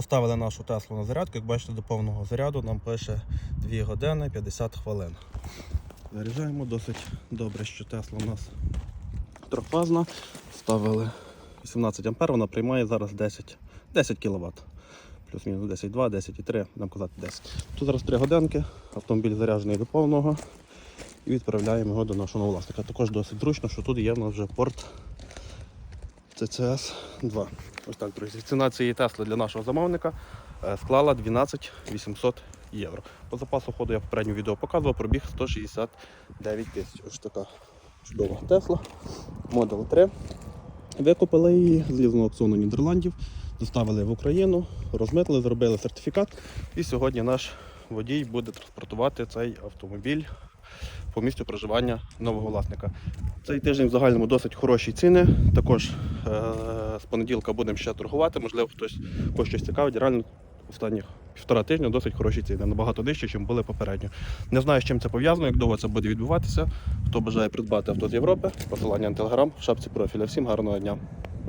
Поставили нашу Теслу на зарядку. Як бачите, до повного заряду нам пише 2 години 50 хвилин. Заряджаємо досить добре, що Тесла у нас трьохфазна. Ставили 18 А, вона приймає зараз 10, 10 кВт. Плюс-мінус 10,2, 10,3, нам казати 10. Тут зараз 3 годинки, автомобіль заряджений до повного і відправляємо його до нашого власника. Також досить зручно, що тут є в нас вже порт CCS 2. Ось так, друзі. Ціна цієї Тесли для нашого замовника е, склала 12 800 євро. По запасу ходу я в попередньому відео показував, пробіг 169 тисяч. Ось така чудова Тесла. Model 3. Викупили її з лізного аукціону Нідерландів, доставили в Україну, розмитили, зробили сертифікат. І сьогодні наш водій буде транспортувати цей автомобіль по місцю проживання нового власника. Цей тиждень в загальному досить хороші ціни. Також е- з понеділка будемо ще торгувати. Можливо, хтось когось щось цікавить. Реально останніх півтора тижня досить хороші ціни, набагато нижче, ніж були попередньо. Не знаю, з чим це пов'язано, як довго це буде відбуватися. Хто бажає придбати авто з Європи, посилання на телеграм в шапці профіля. Всім гарного дня.